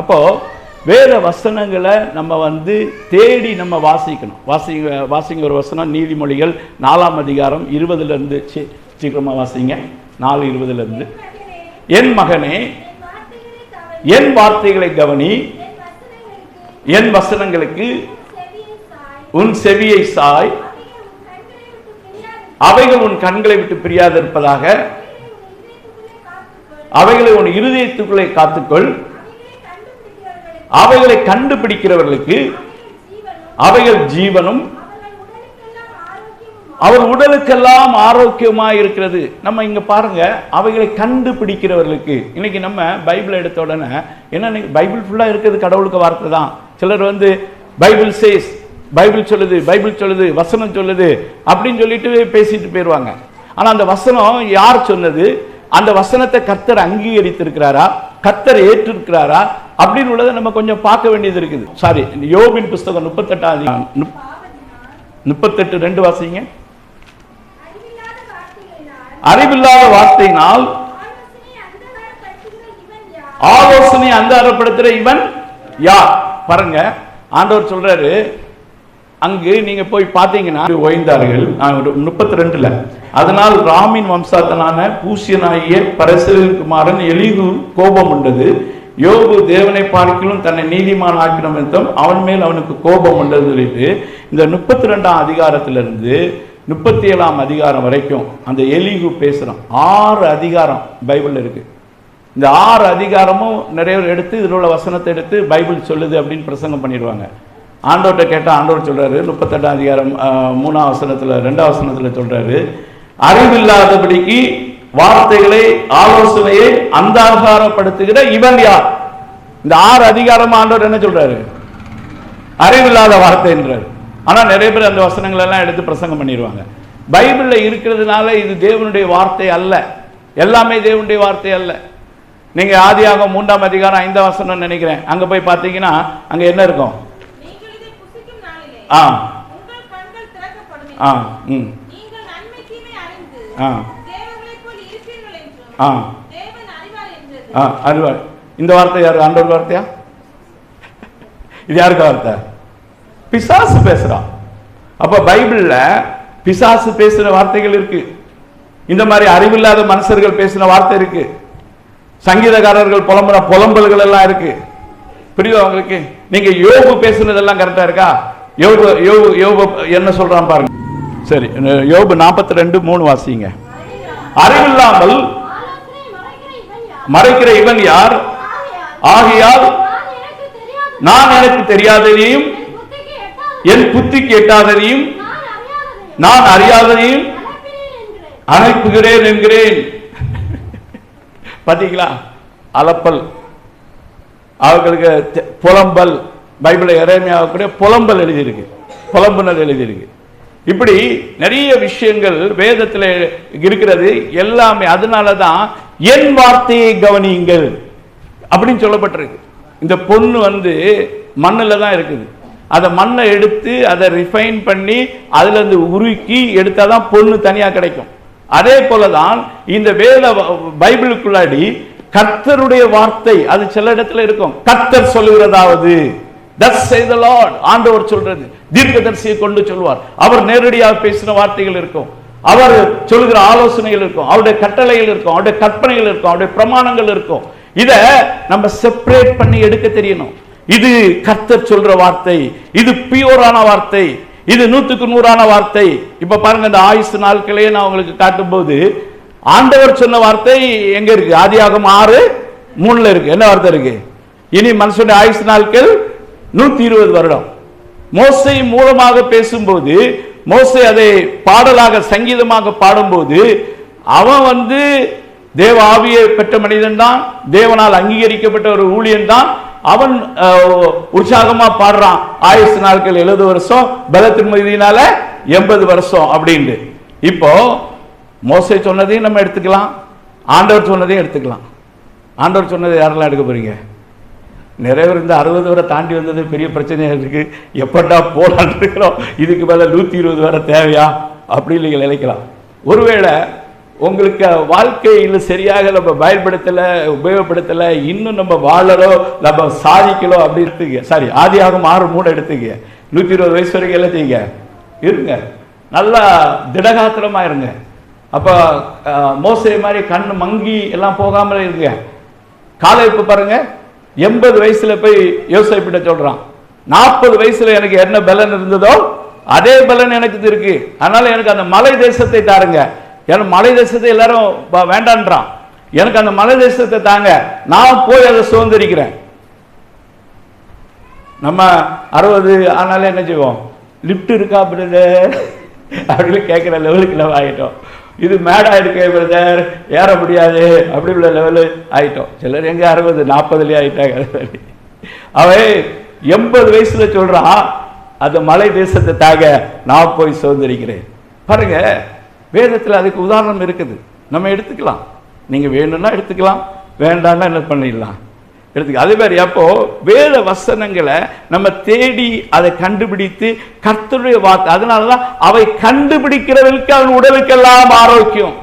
அப்போ வேத வசனங்களை நம்ம வந்து தேடி நம்ம வாசிக்கணும். வாசிங்க வாசிங்க ஒரு வசனம் நீதிமொழிகள் நாலாம் அதிகாரம் இருபதுல இருந்து சி சீக்கிரமா வாசிங்க. நாலு இருபதுல இருந்து என் மகனே என் வார்த்தைகளை கவனி. என் வசனங்களுக்கு உன் செவியை சாய். அவைகள் உன் கண்களை விட்டு பிரியாதிருப்பதாக. அவைகளை உன் இருதயத்துக்குள்ளே காத்துக்கொள். அவைகளை கண்டுபிடிக்கிறவர்களுக்கு அவைகள் ஜீவனும் அவர் உடலுக்கெல்லாம் ஆரோக்கியமா இருக்கிறது. நம்ம இங்க பாருங்க அவைகளை கண்டுபிடிக்கிறவர்களுக்கு. இன்னைக்கு நம்ம பைபிள் எடுத்த உடனே என்ன பைபிள் ஃபுல்லா இருக்கிறது கடவுளுக்கு வார்த்தை தான். சிலர் வந்து பைபிள் சேஸ் பைபிள் சொல்லுது பைபிள் சொல்லுது வசனம் சொல்லுது அப்படின்னு சொல்லிட்டு பேசிட்டு போயிடுவாங்க ஆனா அந்த வசனம் யார் சொன்னது? அந்த வசனத்தை கர்த்தர் அங்கீகரித்திருக்கிறாரா? கர்த்தர் ஏற்றிருக்கிறாரா? அப்படின்னு உள்ளதை நம்ம கொஞ்சம் பார்க்க வேண்டியது இருக்குது. சாரி யோபின் புஸ்தகம் முப்பத்தெட்டாம் முப்பத்தெட்டு ரெண்டு வாசிங்க. அறிவில்லாத வார்த்தையினால் ஆலோசனை அந்தாரப்படுத்துற இவன் யார்? பாருங்க ஆண்டவர் சொல்றாரு அங்கு நீங்க போய் பார்த்தீங்கன்னா ஓய்ந்தார்கள். முப்பத்தி ரெண்டுல அதனால் ராமின் வம்சாத்தனான பூசியனாகிய பரசலின் குமாரன் எலிகு கோபம் உண்டது. யோபு தேவனை பார்க்கிலும் தன்னை நீதிமான் ஆக்கின நிமித்தம் அவன் மேல் அவனுக்கு கோபம் உண்டது சொல்லிட்டு இந்த முப்பத்தி ரெண்டாம் அதிகாரத்திலிருந்து முப்பத்தி ஏழாம் அதிகாரம் வரைக்கும் அந்த எலிகு பேசுகிறான் ஆறு அதிகாரம் பைபிளில் இருக்குது இந்த ஆறு அதிகாரமும் நிறைய பேர் எடுத்து இதில் உள்ள வசனத்தை எடுத்து பைபிள் சொல்லுது அப்படின்னு பிரசங்கம் பண்ணிடுவாங்க. ஆண்டோட்ட கேட்டால் ஆண்டவர் சொல்கிறாரு முப்பத்தெட்டாம் அதிகாரம் மூணாம் வசனத்தில் ரெண்டாம் வசனத்தில் சொல்கிறாரு அறிவில்லாதபடிக்கு வார்த்தைகளை ஆலோசனையை அந்தாகாரப்படுத்துகிற இவன் யார்? இந்த ஆறு அதிகாரம் ஆண்டவர் என்ன சொல்றாரு? அறிவில்லாத வார்த்தை என்றார். ஆனா நிறைய பேர் அந்த வசனங்கள் எல்லாம் எடுத்து பிரசங்கம் பண்ணிடுவாங்க. பைபிள்ல இருக்கிறதுனால இது தேவனுடைய வார்த்தை அல்ல. எல்லாமே தேவனுடைய வார்த்தை அல்ல. நீங்க ஆதியாகமம் மூன்றாம் அதிகாரம் ஐந்தாம் வசனம் நினைக்கிறேன். அங்க போய் பார்த்தீங்கன்னா அங்க என்ன இருக்கும்? நீங்கள் ஆ ஆ ம். நீங்கள் ஆ. ஆ. அறிவார் ஆ அறிவாள் இந்த வார்த்தை யாரு? ஆண்டவர் வார்த்தையா? இது யாருக்கு வார்த்தை? பிசாசு பேசுறான் அப்ப பைபிள்ல பிசாசு பேசுற வார்த்தைகள் இருக்கு. இந்த மாதிரி அறிவில்லாத மனுஷர்கள் பேசின வார்த்தை இருக்கு. சங்கீதக்காரர்கள் புலம்புற புலம்பல்கள் எல்லாம் இருக்கு. புரியுதா உங்களுக்கு? நீங்க யோபு பேசுனதெல்லாம் கரெக்டா இருக்கா? யோபு யோபு யோபு என்ன சொல்றான் பாருங்க. சரி யோபு நாற்பத்தி ரெண்டு மூணு வாசிங்க. அறிவில்லாமல் ஆலோசனை மறைக்கிற இவன் யார்? மறைக்கிற இவன் யார்? ஆகையால் நான் எனக்கு தெரியாததையும் என் புத்திக்கு எட்டாததையும் நான் அறியாததையும் நான் என்கிறேன். அனுப்புகிறேன் என்கிறேன் பாத்தீங்களா? அலப்பல். அவர்களுக்கு புலம்பல். பைபிளை இறைமையாக கூட புலம்பல் எழுதியிருக்கு. புலம்புனல் எழுதியிருக்கு. இப்படி நிறைய விஷயங்கள் வேதத்தில் இருக்கிறது. எல்லாமே அதனால தான் என் வார்த்தையை கவனியுங்கள் அப்படின்னு சொல்லப்பட்டிருக்கு. இந்த பொண்ணு வந்து மண்ணில் தான் இருக்குது. அதை மண்ணை எடுத்து அதை ரிஃபைன் பண்ணி அதில் இருந்து உருக்கி எடுத்தால் தான் பொண்ணு தனியாக கிடைக்கும். அதே போல தான் இந்த வேத பைபிளுக்குள்ளாடி கர்த்தருடைய வார்த்தை அது சில இடத்துல இருக்கும். கர்த்தர் சொல்லுகிறதாவது ஆண்டவர் சொல்றது தீர்க்கதரிசியை கொண்டு சொல்வார். அவர் நேரடியாக பேசின வார்த்தைகள் இருக்கும். அவர் சொல்லுகிற ஆலோசனைகள் இருக்கும் அவருடைய கட்டளைகள் இருக்கும் அவருடைய கற்பனைகள் இருக்கும் அவருடைய பிரமாணங்கள் இருக்கும். இதை நம்ம செப்பரேட் பண்ணி எடுக்க தெரியணும். இது கர்த்தர் சொல்ற வார்த்தை இது பியூரான வார்த்தை இது நூத்துக்கு நூறான வார்த்தை. இப்ப பாருங்க இந்த ஆயுசு நாட்களே நான் உங்களுக்கு காட்டும்போது ஆண்டவர் சொன்ன வார்த்தை எங்க இருக்கு? ஆதியாகம் ஆறு மூணுல இருக்கு. என்ன வார்த்தை இருக்கு? இனி மனுஷனுடைய ஆயுசு நாட்கள் நூத்தி இருபது வருடம். மோசை மூலமாக பேசும்போது மோசை அதை பாடலாக சங்கீதமாக பாடும்போது அவன் வந்து தேவ ஆவியை பெற்ற மனிதன் தான் தேவனால் அங்கீகரிக்கப்பட்ட ஒரு ஊழியன் தான். அவன் உற்சாகமா பாடுறான். ஆயுசு நாட்கள் எழுபது வருஷம் பலத்தின் மீதினால எண்பது வருஷம் அப்படின்ட்டு. இப்போ மோசை சொன்னதையும் நம்ம எடுத்துக்கலாம். ஆண்டவர் சொன்னதையும் எடுத்துக்கலாம். ஆண்டவர் சொன்னதை யாரெல்லாம் எடுக்க போறீங்க? நிறைய பேர் இந்த அறுபது வரை தாண்டி வந்தது பெரிய பிரச்சனையாக இருக்குது எப்படா போலான்னு இருக்கிறோம். இதுக்கு மேலே நூற்றி இருபது வரை தேவையா? அப்படின்னு நீங்கள் நினைக்கலாம். ஒருவேளை உங்களுக்கு வாழ்க்கையில் சரியாக நம்ம பயன்படுத்தலை உபயோகப்படுத்தலை இன்னும் நம்ம வாழறோ நம்ம சாதிக்கலோ அப்படி எடுத்துக்க சாரி ஆதியாகம் ஆறு மூணு எடுத்துக்க நூற்றி இருபது வயசு வரைக்கும் எல்லாம் செய்யுங்க இருங்க. நல்லா திடகாத்திரமாக இருங்க. அப்போ மோசடி மாதிரி கண் மங்கி எல்லாம் போகாமல் இருங்க. காலை இப்போ பாருங்கள் எண்பது வயசுல போய் யோசிப்பிட்ட சொல்றான். நாற்பது வயசுல எனக்கு என்ன பலன் இருந்ததோ அதே பலன் எனக்கு இருக்கு. அதனால எனக்கு அந்த மலை தேசத்தை தாருங்க. ஏன்னா மலை தேசத்தை எல்லாரும் வேண்டான்றான். எனக்கு அந்த மலை தேசத்தை தாங்க. நான் போய் அதை சுதந்திரிக்கிறேன். நம்ம அறுபது ஆனாலும் என்ன செய்வோம்? லிஃப்ட் இருக்கா அப்படின்னு அப்படின்னு கேட்குற லெவலுக்கு லெவல் ஆகிட்டோம் இது மேடாக இருக்கே பிரதர் ஏற முடியாது. அப்படி உள்ள லெவலு ஆயிட்டோம். சிலர் எங்கே அறுபது நாற்பதுலேயே ஆயிட்டாங்க அவன் எண்பது வயசுல சொல்கிறான் அந்த மலை தேசத்தை தாக நான் போய் சுதந்திரிக்கிறேன். பாருங்க வேதத்தில் அதுக்கு உதாரணம் இருக்குது. நம்ம எடுத்துக்கலாம். நீங்கள் வேணும்னா எடுத்துக்கலாம் வேண்டாம்னா என்ன பண்ணிடலாம்? எடுத்துக்க. அதே மாதிரி அப்போ வேத வசனங்களை நம்ம தேடி அதை கண்டுபிடித்து கர்த்தருடைய வார்த்தை அதனாலதான் அவை கண்டுபிடிக்கிறவர்களுக்கு அவன் உடலுக்கெல்லாம் ஆரோக்கியம்.